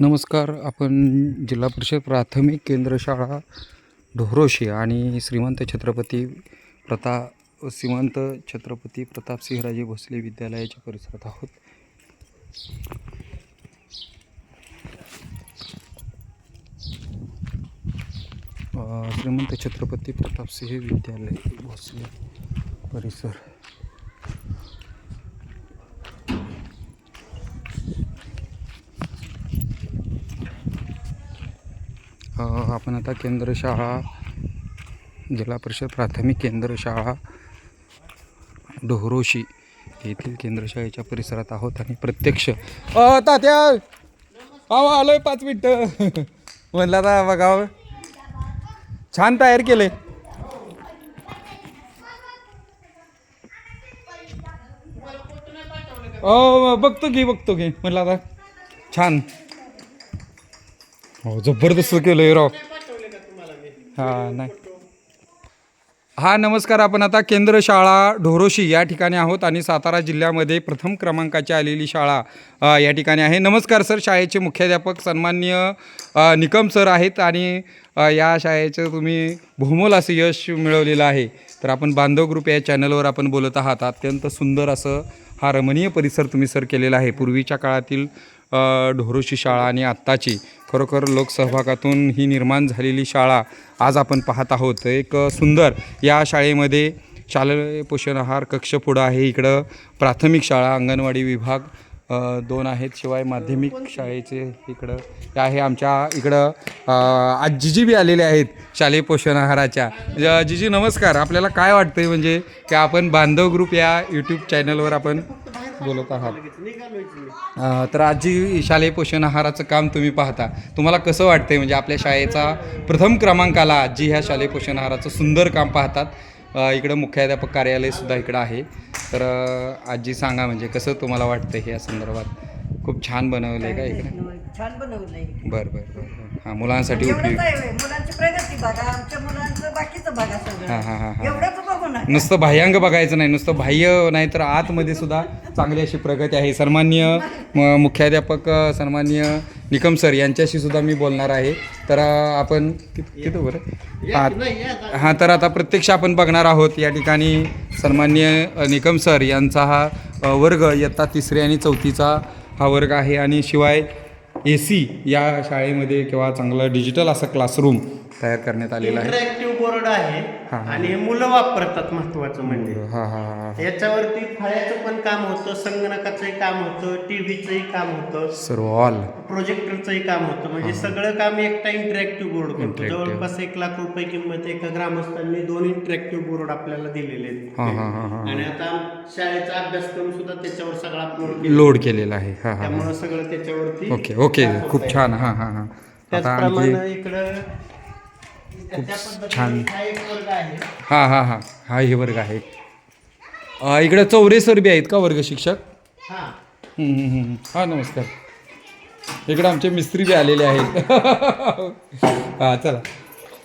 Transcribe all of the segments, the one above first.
नमस्कार आपण जिल्हा परिषद प्राथमिक केंद्र शाळा ढोरोशी आणि श्रीमंत छत्रपती प्रता श्रीमंत छत्रपती प्रतापसिंहराजे भोसले विद्यालयाच्या परिसरात आहोत. श्रीमंत छत्रपती प्रतापसिंह विद्यालय भोसले परिसर अ, आपण आता केंद्र शाळा जिल्हा परिषद प्राथमिक केंद्र शाळा डोहरोशी येथील केंद्रशाळेच्या परिसरात आहोत आणि प्रत्यक्ष अ, तात्या! अहो आलोय पाच मिनटं. म्हणलं आता बघावं छान तयार केले बघतो की बघतो की म्हणलं आता. छान. हो जबरदस्त केलंय राव. हा नाही. हा नमस्कार. आपण आता केंद्र शाळा ढोरोशी या ठिकाणी आहोत आणि सातारा जिल्ह्यामध्ये प्रथम क्रमांकाची आलेली शाळा या ठिकाणी आहे. नमस्कार सर. शाळेचे मुख्याध्यापक सन्मान्य निकम सर आहेत आणि या शाळेचं तुम्ही बहुमोल असं यश मिळवलेलं आहे. तर आपण बांधव ग्रुप या चॅनलवर आपण बोलत आहात. अत्यंत सुंदर असं हा रमणीय परिसर तुम्ही सर केलेला आहे. पूर्वीच्या काळातील ढोरोशी शाळा आणि आत्ताची. खरोखर लोकसहभागातून ही निर्माण झालेली शाळा आज आपण पाहत आहोत. एक सुंदर या शाळेमध्ये शालेय पोषण आहार कक्ष पुढं आहे. इकडं प्राथमिक शाळा अंगणवाडी विभाग दोन आहेत शिवाय माध्यमिक शाळेचे इकडं. हे आहे आमच्या इकडं आजीजी बी आलेले आहेत शालेय पोषण आहाराच्या. म्हणजे, जीजी नमस्कार. आपल्याला काय वाटतंय म्हणजे की आपण बांधव ग्रुप या यूट्यूब चॅनलवर आपण बोलत आहात? तर आजी शालेय पोषण आहाराचं काम तुम्ही पाहता. तुम्हाला कसं वाटतंय म्हणजे आपल्या शाळेचा प्रथम क्रमांकाला आजी ह्या शालेय पोषण आहाराचं सुंदर काम पाहतात? इकडं मुख्याध्यापक कार्यालयसुद्धा इकडं आहे. तर आजी सांगा म्हणजे कसं तुम्हाला वाटतं हे या संदर्भात? खूप छान बनवलं आहे का इकडे? छान बनवलंय. बरं बरं बरं हां मुलांसाठी एवढंच उपयोग आहे होय. मुलांची प्रगती बघा. आमच्या मुलांचं बाकीचं बघा हां सगळं. हां हां हां एवढंच बघू नका. नुसतं बाह्यांग बघायचं नाही नुसतं बाह्य नाही तर आतमध्ये सुद्धा चांगली अशी प्रगती आहे. सन्मान्य म- मुख्याध्यापक सन्मान्य निकम सर यांच्याशी सुद्धा मी बोलणार आहे. तर आपण कित- किती बरं हां हां तर आता प्रत्यक्ष आपण बघणार आहोत या ठिकाणी सन्मान्य निकम सर यांचा हा वर्ग इयत्ता तिसरी आणि चौथीचा हा वर्ग आहे. आणि शिवाय ए सी या शाळेमध्ये किंवा चांगलं डिजिटल असं क्लासरूम तयार करण्यात आलेलं आहे. बोर्ड आहे हा, हा. आणि हे मुलं वापरतात महत्वाचं म्हणजे. हां हां हां. याच्यावरती फळ्याचं पण काम होतं संगणकाचंही काम होतं टीव्हीचंही काम होतं. सर्व ऑल प्रोजेक्टरचंही काम होतं. म्हणजे सगळं काम एकटा इंटरॅक्टिव्ह बोर्ड करतो. Interactive. जवळपास एक लाख रुपये किंमत एका ग्रामस्थांनी दोन इंटरॅक्टिव्ह बोर्ड आपल्याला दिलेले हा, हा, हा, हा. आहेत आणि आता शाळेचा अभ्यासक्रम सुद्धा त्याच्यावर सगळा अपलोड केला लोड केलेला आहे. हां हां त्यामुळे सगळं त्याच्यावरती ओके ओके खूप. छान. हां हां हां. आता आणखी त्याचप्रमाणे इकडं पद्धतीने छान. हा हां हां हां. हा वर्ग आहे. इकडं चौरे सर बी आहेत का वर्ग शिक्षक? हा. हा नमस्कार. इकडं आमचे मिस्त्री बी आलेले आहेत. हां चला.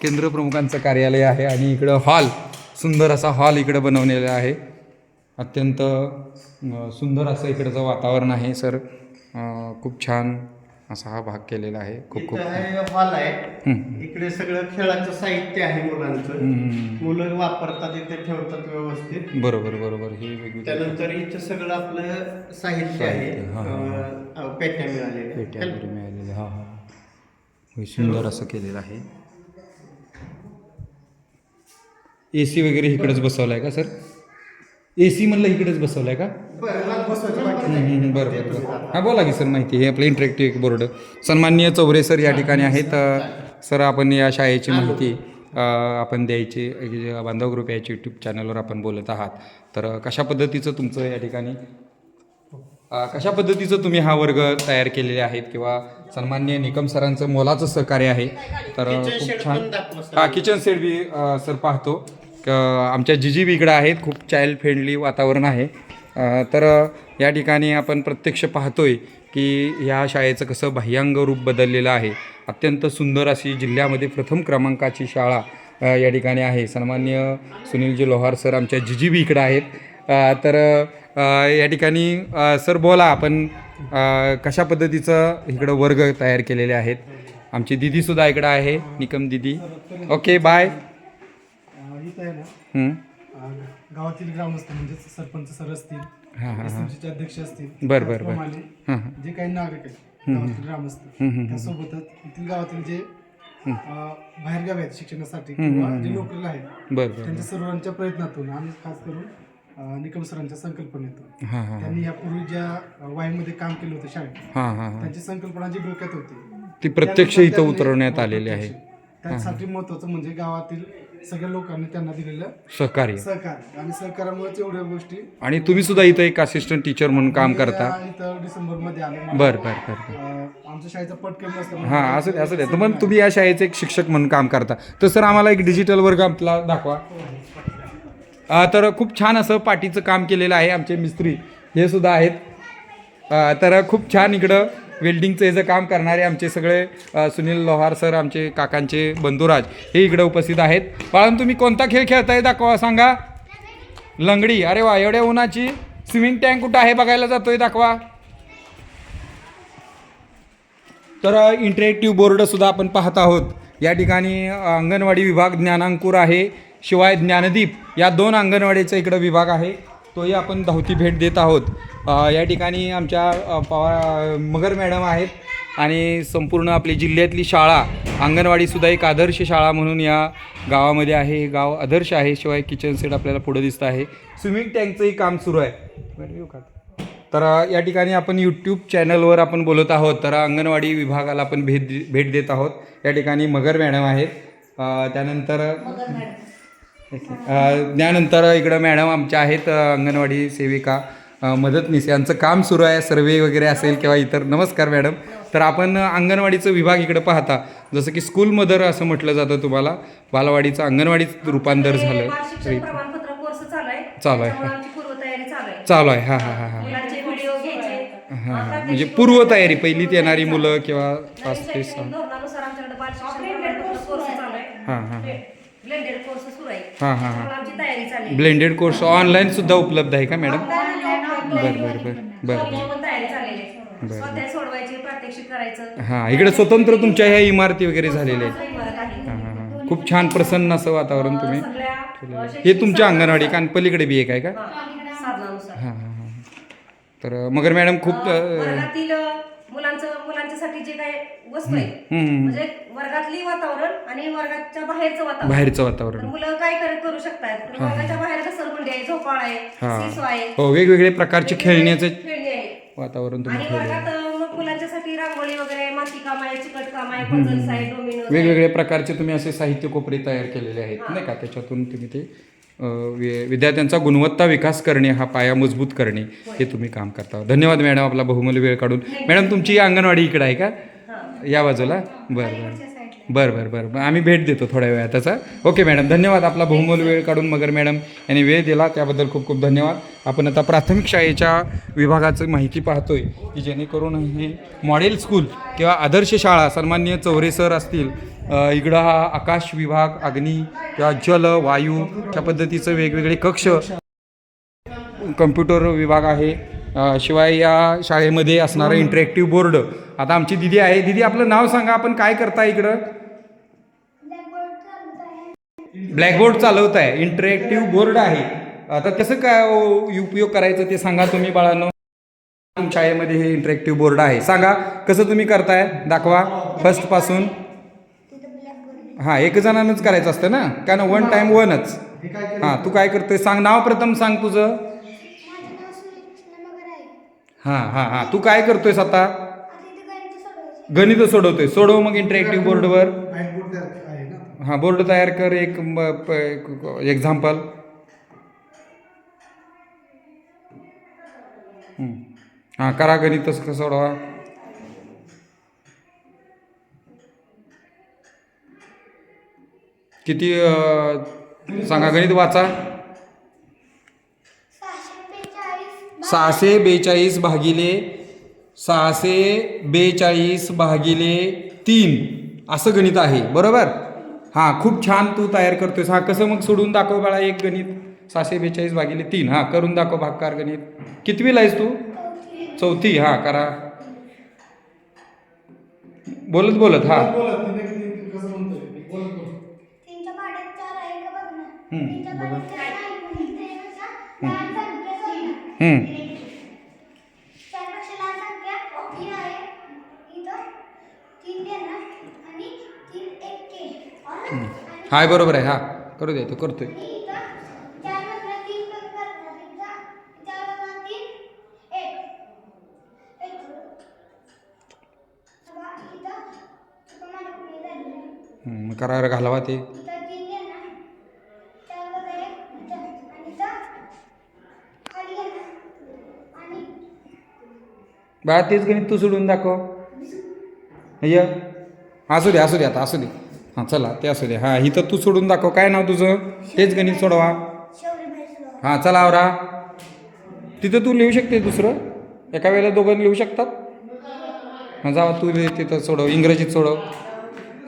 केंद्र प्रमुखांचं कार्यालय आहे आणि इकडं हॉल सुंदर असा हॉल इकडं बनवलेला आहे. अत्यंत सुंदर असं इकडचं वातावरण आहे सर. खूप छान. असा हा भाग केलेला आहे. खूप खूप आहे हॉल आहे. इकडे सगळं खेळाचं साहित्य आहे मुलांचं. मुलं वापरतात इथे ठेवतात व्यवस्थित. बरोबर बरोबर. हे वेगवेगळे त्यानंतर इथं सगळं आपलं साहित्य आहे. पेट्या मिळालेल्या. पेट्या वगैरे मिळालेल्या हा हा. हे सुंदर असं केलेलं आहे. ए सी वगैरे इकडेच बसवलाय का सर? ए सी म्हणलं इकडेच बसवलाय का? बरं, बरं हां बोला की सर माहिती हे आपलं इंटरेक्टिव्ह बोर्ड सन्माननीय चौरे सर या ठिकाणी आहेत. सर आपण या शाळेची माहिती आपण द्यायची बांधव ग्रुप याच्या यूट्यूब चॅनलवर आपण बोलत आहात. तर कशा पद्धतीचं तुमचं या ठिकाणी? कशा पद्धतीचं तुम्ही हा वर्ग तयार केलेले आहेत किंवा सन्मान्य निकम सरांचं मोलाचं सहकार्य आहे? तर खूप छान. हा किचन सेट बी सर पाहतो. क- आमच्या जिजी बी इकडं आहेत. खूप चाइल्ड फ्रेंडली वातावरण आहे. तर या ठिकाणी आपण प्रत्यक्ष पाहतोय की ह्या शाळेचं कसं बाह्यांग रूप बदललेलं आहे. अत्यंत सुंदर अशी जिल्ह्यामध्ये प्रथम क्रमांकाची शाळा या ठिकाणी आहे. सन्मान्य सुनीलजी लोहार सर आमच्या जिजी बी इकडं आहेत. तर या ठिकाणी सर बोला आपण कशा पद्धतीचं इकडं वर्ग तयार केलेले आहेत? आमची दिदीसुद्धा इकडं आहे निकम दिदी. Okay bye. आहे हं. गावातील ग्रामस्थ म्हणजे सरपंच सर असतील हां हां हां. SMC चे अध्यक्ष असतील बरं, बरं, बरं. त्याचप्रमाणे हां हां. जे काही नागरिक आहेत गावातील ग्रामस्थ. त्यासोबतच येथील गावातील जे अं, बाहेरगावी आहेत शिक्षणासाठी किंवा जे नोकरीला आहेत बरं बरं त्यांच्या सर्वांच्या प्रयत्नातून आणि खास करून अं, निकम सरांच्या संकल्पनेतून हां हां त्यांनी यापूर्वी ज्या अं, वाईमध्ये काम केलं होतं शाळेत हां हां हां. त्यांची संकल्पना जी डोक्यात होती ती प्रत्यक्ष त्यानुसार इथं त्यांनी- उतरवण्यात आलेली आहे. प्रत्यक्ष. त्यासाठी महत्वाचं म्हणजे गावातील सगळ्या लोकांनी त्यांना दिलेलं सहकार्य. सहकार्य. आणि सहकार्यामुळेच एवढ्या गोष्टी आणि तुम्ही सुद्धा इथं एक असिस्टंट टीचर म्हणून काम करता? इथं डिसेंबरमध्ये आले. बर बर बर आमच्या शाळेचा पट कमी असल्यामुळे हां असं असं द्या तर मग तुम्ही या शाळेचे एक शिक्षक म्हणून काम करता. तर सर आम्हाला एक डिजिटल वर्ग आपला दाखवा. तर खूप छान असं पाटीचं काम केलेलं आहे आमचे मिस्त्री. हे सुद्धा आहेत. तर खूप छान इकडं वेल्डिंगचं याचं काम करणारे आमचे सगळे सुनील लोहार सर आमचे काकांचे बंधुराज हे इकडं उपस्थित आहेत. बाळांनो तुम्ही कोणता खेळ खेळताय दाखवा सांगा. लंगडी. अरे वा एवढ्या उन्हाची स्विमिंग टँक कुठं आहे बघायला जातोय दाखवा. तर इंटरेक्टिव्ह बोर्डसुद्धा आपण पाहत आहोत. या ठिकाणी अंगणवाडी विभाग ज्ञानांकुर आहे. शिवाय ज्ञानदीप या दोन अंगणवाडीचा इकडं विभाग आहे. तोही आपण धावती भेट देत आहोत. या ठिकाणी आमच्या अ, पवा मगर मॅडम आहेत आणि संपूर्ण आपली जिल्ह्यातली शाळा अंगणवाडीसुद्धा एक आदर्श शाळा म्हणून या गावामध्ये आहे. हे गाव आदर्श आहे शिवाय किचन सेट आपल्याला पुढं दिसतं आहे. स्विमिंग टँकचंही काम सुरू आहे. तर या ठिकाणी आपण यूट्यूब चॅनलवर आपण बोलत आहोत. तर अंगणवाडी विभागाला आपण भेट दे- भेट देत आहोत. या ठिकाणी मगर मॅडम आहेत. त्यानंतर त्यानंतर इकडं मॅडम आमच्या आहेत अंगणवाडी सेविका मदतनीस यांचं काम सुरू आहे सर्वे वगैरे असेल किंवा इतर. नमस्कार मॅडम. तर आपण अंगणवाडीचं विभाग इकडं पाहता. जसं की स्कूल मदर असं म्हटलं जातं तुम्हाला. बालवाडीचं अंगणवाडीत रूपांतर झालं. चालू आहे. चालू आहे, त्याच्यामुळे आमची पूर्वतयारी चालू आहे. चालू आहे. हां हां हां हां. मुलांचे व्हिडिओ घ्यायचे. हां म्हणजे पूर्वतयारी. पहिलीत येणारी मुलं किंवा पाच ते सहा. हां हां ब्लेंडेड कोर्स सुरू आहे हां हां हां. त्यामुळे आमची तयारी चालली आहे. ब्लेंडेड कोर्स ऑनलाईन सुद्धा उपलब्ध आहे का मॅडम बरं बरं बरं बरं. दोन्ही पण तयारी चाललेली आहे. बरं. स्वाध्याय सोडवायचे प्रात्यक्षिक करायचं. हां इकडे स्वतंत्र तुमच्या ह्या इमारती वगैरे झालेल्या आहेत. असं इमारत आहे. हां हां हां. खूप छान प्रसन्न असं वातावरण तुम्ही सगळ्या केलेलं अ, आहे. हे शैक्षणिक तुमच्या अंगणवाडी का? पलीकडे बी एक आहे का? हां, साधनानुसार हां हां हां. तर मगर मॅडम खूप अ, अ, वर्गातील अ, मुलांचं मुलांच्यासाठी जे काही वस्तू आहे हम्म. म्हणजे वर्गातली वातावरण आणि वर्गाच्या बाहेरचं वातावरण. बाहेरचं तर वातावरण मुलं काय कर- करू शकतात? तर वर्गाच्या बाहेर आहे झोपाळ आहे हां. सिसो आहे. हो वेगवेगळे प्रकारचे खेळण्याचं खेळणी आहे वातावरण तुम्ही आणि वर्गात अ, मग मुलांच्यासाठी रांगोळी वगैरे माती काम आहे चिकट काम आहे पझल्स आहे डोमिनोज आहे. वेगवेगळ्या प्रकारचे तुम्ही असे साहित्य कोपरे तयार केलेले आहेत नाही का? त्याच्यातून तुम्ही ते वि- विद्यार्थ्यांचा गुणवत्ता विकास करणे हा पाया मजबूत करणे हे तुम्ही काम करता. धन्यवाद मॅडम आपला बहुमूल्य वेळ काढून. मॅडम तुमची अंगणवाडी इकडे आहे का? या बाजूला? बरं बरं. बरं बरं बरं. बरं आम्ही भेट देतो थोड्या वेळात त्याचा ओके मॅडम धन्यवाद आपला बहुमूल्य वेळ काढून मगर मॅडम यांनी वेळ दिला त्याबद्दल खूप खूप धन्यवाद. आपण आता प्राथमिक शाळेच्या विभागाचं माहिती पाहतोय की जेणेकरून हे मॉडेल स्कूल किंवा आदर्श शाळा सन्मान्य चौरे सर असतील इकडं हा आकाश विभाग अग्नी किंवा जल वायू अशा पद्धतीचं वेगवेगळे कक्ष कम्प्युटर विभाग आहे. शिवाय या शाळेमध्ये असणारं इंटरॅक्टिव्ह बोर्ड आता आमची दिदी आहे. दिदी आपलं नाव सांगा. आपण काय करताय इकडं? ब्लॅकबोर्ड चालवत आहे इंटरॅक्टिव्ह बोर्ड आहे. आता कसं काय हो, उपयोग करायचं ते सांगा तुम्ही बाळांनो. शाळेमध्ये हे इंटरॅक्टिव्ह बोर्ड आहे. सांगा कसं तुम्ही करताय? दाखवा. फर्स्टपासून. हां एक जणांनाच करायचं असतं ना? का ना वन टाइम वनच हां तू काय करतोय? सांग नाव प्रथम सांग तुझं. हां हां हां. तू काय करतोयस आता? गणित सोडवतोय. सोडव मग इंटरॅक्टिव्ह बोर्डवर बोर्ड तयार हां बोर्ड तयार कर. एक एक्झाम्पल हां करा गणित कसं सोडवा. किती सांगा गणित वाचा. सहाशे बेचाळीस भागिले सहाशे बेचाळीस भागिले तीन. असं गणित आहे बरोबर? हां खूप छान तू तयार करतोयस. हा कसं मग सोडून दाखव बाळा एक गणित. सहाशे बेचाळीस भागिले तीन. हां करून दाखव भागकार गणित. कितवीला आहेस तू? चौथी. हा करा. बोलत बोलत हा. हाय बरोबर आहे. हा करू दे तो करतोय. इथं चार मधलं तीन कमी करणार इथं चार मधलं तीन एक एक आता इथं चुका माझ्या पुढे झालेलं आहे. हम्म, मग करा घालावा ते इथं तीन घेणार चार वगैरे इथं आणि इथं खाली घेणार आणि बाळा तेच गणित तू सोडून दाखव. ये असू दे असू दे आता असू दे. हां चला ते असू दे. हां इथं तू सोडून दाखव. काय नाव तुझं? तेच गणित सोडवा. हां चला आवरा. तिथं तू लिहू शकते दुसरं? एका वेळेला दोघं लिहू शकतात? हां जावा तू लिह तिथं सोडव. इंग्रजीत सोडव.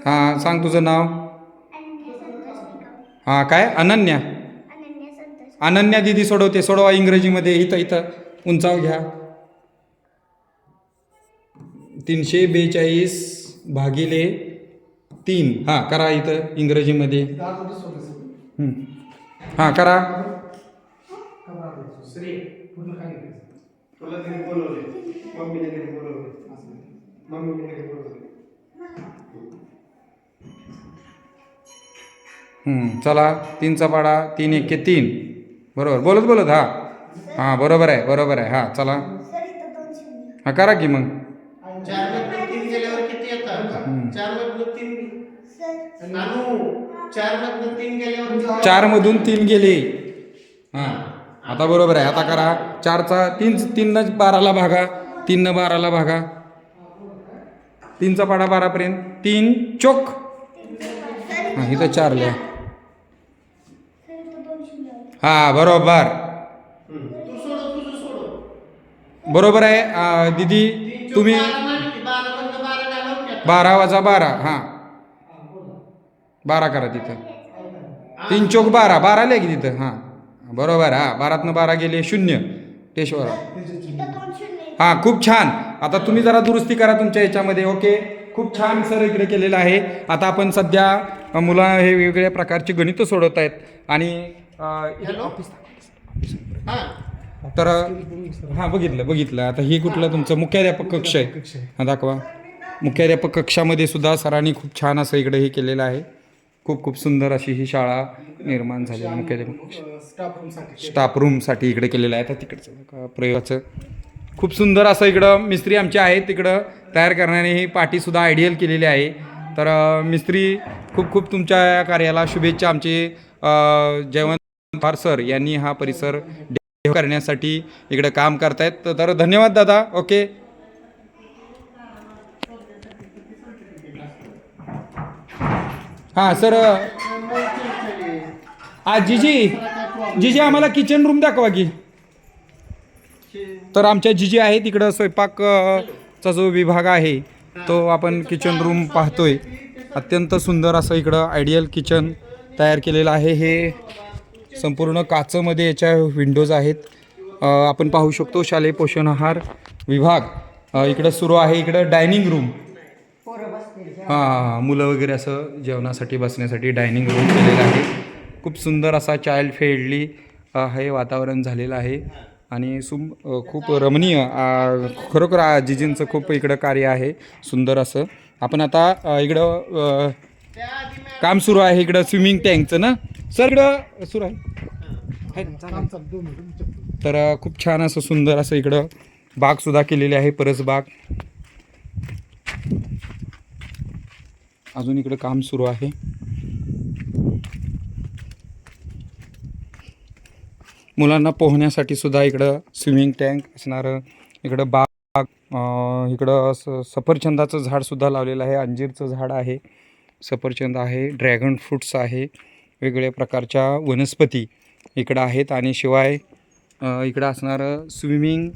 हां सांग तुझं नाव. हां काय? अनन्या. अनन्या दिदी सोडवते. सोडवा इंग्रजीमध्ये. इथं इथं. उंचाव घ्या. तीनशे बेचाळीस भागिले तीन. हां करा इथं इंग्रजीमध्ये. हां करा. चला. तीनचा पाडा तीन एके तीन. बरोबर. बोलत बोलत हां. हां बरोबर आहे बरोबर आहे. हां चला. हां करा की मग. चार मधलं तीन गेल्यावर किती येतात? चार मधलं तीन सर. नानू चार मधलं तीन गेल्यावर चारमधून तीन गेले. हां. आता बरोबर आहे. आता करा. चारचा तीन तीननं बाराला भागा. तीननं बाराला भागा. तीनचा पाडा बारापर्यंत. तीन चोक हां इथं चार लिहा. हां बरोबर. बरोबर आहे. दीदी तुम्ही बारा वाजा बारा हां. बारा करा तिथं. तीन चोक बारा बारा लिहा की तिथं हां. बरोबर हां. बारातनं बारा गेले शून्य. टेश्वर. हां खूप छान. आता तुम्ही जरा दुरुस्ती करा तुमच्या याच्यामध्ये ओके? खूप छान सर इकडे केलेलं आहे. आता आपण सध्या मुलं हे वेगवेगळ्या प्रकारचे गणित सोडवत आहेत. आणि हा. तर हां बघितलं बघितलं. आता ही कुठलं तुमचं मुख्याध्यापक कक्ष आहे. हां दाखवा. मुख्याध्यापक कक्षामध्ये सुद्धा सरांनी खूप छान असं इकडे हे केलेलं आहे. खूप खूप सुंदर अशी ही शाळा निर्माण झाली आहे मुख्याध्यापक स्टाफ रूमसाठी स्टाफ रूमसाठी इकडे केलेलं आहे. आता तिकडचं प्रयोगाचं. खूप सुंदर असं इकडं मिस्त्री आमचे आहेत. तिकडं तयार करण्याने ही पाटीसुद्धा आयडियल केलेली आहे. तर मिस्त्री खूप खूप तुमच्या या कार्याला शुभेच्छा. आमचे जयवंत फार सर यांनी हा परिसर करण्यासाठी इकडे काम करतायत. तर धन्यवाद दादा. ओके हां सर आ जिजी जिजी आम्हाला किचन रूम दाखवा की. तर आमच्या जिजी आहे तिकडं स्वयंपाकचा जो विभाग आहे तो आपण किचन रूम पाहतोय. अत्यंत सुंदर असं इकडं आयडियल किचन तयार केलेलं आहे. हे संपूर्ण काचमध्ये याच्या विंडोज आहेत. आपण पाहू शकतो शालेय पोषण आहार विभाग. इकडं सुरू आहे इकडं डायनिंग रूम बसतील हां मुलं वगैरे असं जेवणासाठी बसण्यासाठी डायनिंग रूम केलेलं आहे. खूप सुंदर असा चाइल्ड फ्रेंडली हे वातावरण झालेलं आहे. आणि सुम खूप रमणीय खरोखर जिजींचं खूप इकडं कार्य आहे. सुंदर असं. आपण आता इकडं काम सुरू आहे इकडं स्विमिंग टँकचं ना? सर इकडं सुरू आहे. तर खूप छान असं सुंदर असं इकडं बागसुद्धा केलेली आहे परसबाग. अजून इकडं काम सुरू आहे. मुलांना पोहण्यासाठी सुद्धा इकडं स्विमिंग टँक असणारं इकडं बाग इकडं असं सफरचंदाचं झाडसुद्धा लावलेलं आहे. अंजीरचं झाड आहे सफरचंद आहे ड्रॅगन फ्रूट्स आहे वेगवेगळ्या प्रकारच्या वनस्पती इकडं आहेत. आणि शिवाय इकडं असणारं स्विमिंग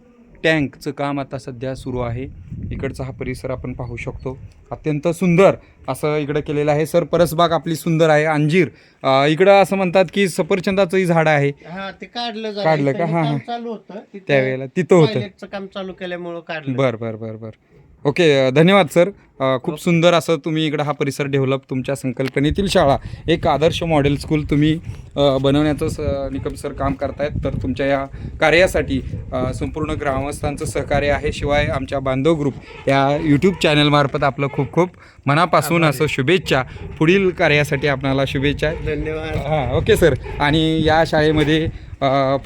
टँकचं काम आता सध्या सुरू आहे. इकडचा हा परिसर आपण पाहू शकतो. अत्यंत सुंदर असं इकडं केलेलं आहे. सर परसबाग आपली सुंदर आहे. अंजीर इकडं असं म्हणतात की सफरचंदाचंही झाड आहे. हा ते काढलं. काढलं का? हा, हा. चालू होतं. त्यावेळेला तिथं होतं. काम चालू केल्यामुळं काढलं. बर बर बर बर. ओके धन्यवाद सर. खूप सुंदर असं तुम्ही इकडं हा परिसर डेव्हलप तुमच्या संकल्पनेतील शाळा एक आदर्श मॉडेल स्कूल तुम्ही बनवण्याचं स निकम सर काम करतायत. तर तुमच्या या कार्यासाठी संपूर्ण ग्रामस्थांचं सहकार्य आहे. शिवाय आमच्या बांधव ग्रुप या यूट्यूब चॅनलमार्फत आपलं खूप खूप मनापासून असं शुभेच्छा. पुढील कार्यासाठी आपणाला शुभेच्छा. धन्यवाद. हां ओके सर. आणि या शाळेमध्ये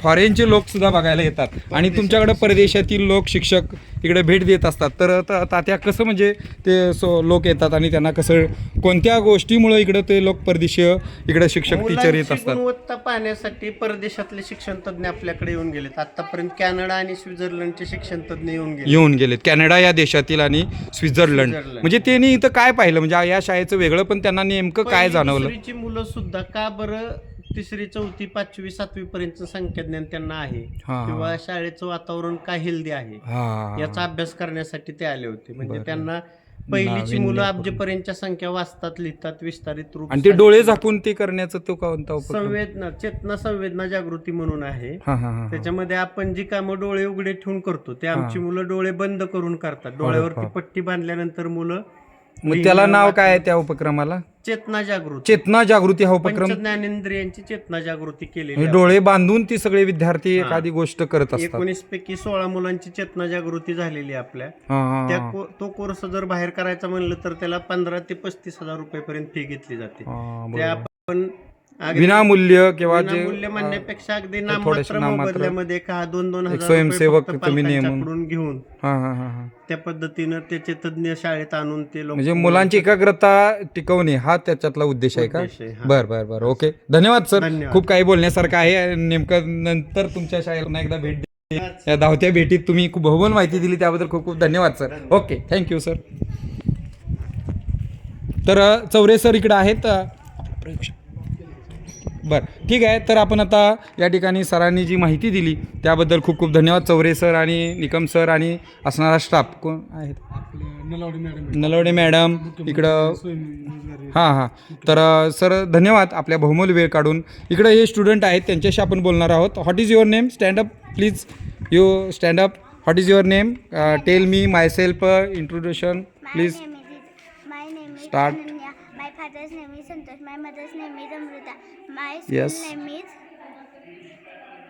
फॉरेनचे लोकसुद्धा बघायला येतात. आणि तुमच्याकडे परदेशातील लोक शिक्षक इकडे भेट देत असतात. तर त- तात्या कसं म्हणजे ते सो लोक येतात आणि त्यांना कसं कोणत्या गोष्टीमुळं इकडं ते लोक परदेशीय इकडे शिक्षक टीचर येत मुलांची असतात? गुणवत्ता पाहण्यासाठी परदेशातले शिक्षण तज्ञ आपल्याकडे येऊन गेलेत. आतापर्यंत कॅनडा आणि स्वित्झर्लंडचे शिक्षण तज्ञ येऊन गेले येऊन गेलेत. कॅनडा या देशातील आणि स्वित्झर्लंड. स्वित्झर्लंड. म्हणजे त्यांनी इथं काय पाहिलं? म्हणजे या शाळेचं वेगळं पण त्यांना नेमकं काय पहिली, जाणवलं? दुसरीची मुलं सुद्धा का बरं तिसरी चौथी पाचवी सातवी पर्यंत संख्याज्ञान त्यांना आहे? हा. किंवा शाळेचं वातावरण काय हेल्दी आहे? हा. याचा अभ्यास करण्यासाठी ते आले होते. म्हणजे. त्यांना पहिलीची नाविन्य मुलं करून. अब्जपर्यंतच्या संख्या वाचतात लिहितात विस्तारित रूप आणि ते डोळे झाकून ते करण्याचं तो कोणता उपक्रम? संवेदना चेतना संवेदना जागृती म्हणून आहे. हा हा हा त्याच्यामध्ये आपण जी कामं डोळे उघडे ठेवून करतो ते आमची मुलं डोळे बंद करून करतात. डोळ्यावरती. पट्टी बांधल्यानंतर मुलं मग त्याला नाव काय आहे त्या उपक्रमाला चेतना जागृती चेतना जागृती हा उपक्रम पंचज्ञानेंद्रियांची चेतना जागृती केलेली हे आहे. डोळे बांधून ती सगळे विद्यार्थी हा. एखादी गोष्ट करत असतात एकोणीस पैकी सोळा मुलांची चेतना जागृती झालेली आहे आपल्या हा, हा, त्या हा. को- तो कोर्स जर बाहेर करायचा म्हणलं तर त्याला पंधरा ते पस्तीस हजार रुपयेपर्यंत फी घेतली जाते हा, ते बरोबर. आपण विनामूल्य किंवा जे विनामूल्य म्हणण्यापेक्षा अगदी नाममात्र मोबदल्यामध्ये का दोन दोन हजार स्वयंसेवक तुम्ही नेमून. घेऊन. हा हा हा हा. त्या पद्धतीनं त्याचे तज्ञ शाळेत आणून ते लोक म्हणजे मुलांची एकाग्रता टिकवणे हा त्याच्यातला उद्देश आहे का. बर बर बर. ओके. धन्यवाद सर. खूप काही बोलण्यासारखं आहे नेमकं नंतर तुमच्या शाळेला एकदा भेट या धावत्या भेटीत तुम्ही खूप बहुमोल माहिती दिली त्याबद्दल खूप खूप धन्यवाद सर. ओके. थँक्यू सर तर चौरे सर इकडे आहेत. बरं ठीक आहे. तर आपण आता या ठिकाणी सरांनी जी माहिती दिली त्याबद्दल खूप खूप धन्यवाद. चौरे सर आणि निकम सर आणि असणारा स्टाफ कोण आहेत? आपलं नलावडी मॅडम इकडं हां हां. तर सर धन्यवाद आपल्या बहुमोल वेळ काढून. इकडं हे स्टुडंट आहेत त्यांच्याशी आपण बोलणार आहोत. What is your name stand up please you stand up what is your name tell me myself introduction My please is my name is Start. Ananya. My father's name is Santosh. My mother's name is Amrita. My school Yes. name is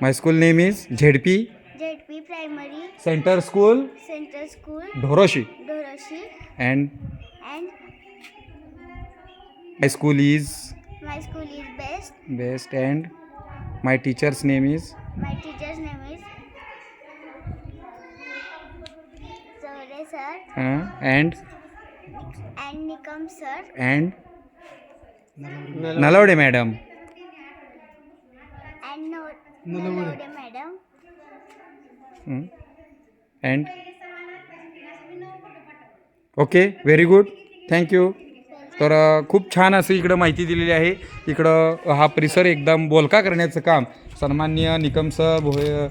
my school name is ZP JP Primary centre school Center School, ढोरोशी Doroshi, and and my school is my school is best. Best and my teachers name is My teacher's name is Zore sir and and Nikam sir and Nalawade madam and okay very good thank you तर खूप छान असं इकडं माहिती दिलेली आहे. इकडं हा परिसर एकदम बोलका करण्याचं काम. सन्माननीय निकम सर भोय.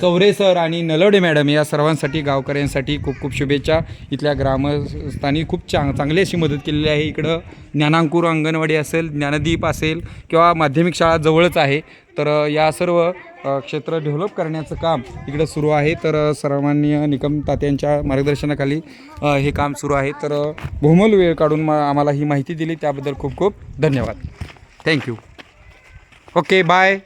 चौरे सर आणि नलवडे मॅडम या सर्वांसाठी गावकऱ्यांसाठी खूप खूप शुभेच्छा. इथल्या ग्रामस्थांनी खूप चांग चांगली अशी मदत केलेली आहे. इकडं ज्ञानांकुर अंगणवाडी असेल ज्ञानदीप असेल किंवा माध्यमिक शाळा जवळच आहे. तर या सर्व क्षेत्र डेव्हलप करण्याचं काम इकडं सुरू आहे. तर सर्वमान्य निकम तात्यांच्या मार्गदर्शनाखाली हे काम सुरू आहे. तर भूमल बहुमोल वेळ काढून मा आम्हाला ही माहिती दिली. त्याबद्दल खूप खूप धन्यवाद. Thank you okay bye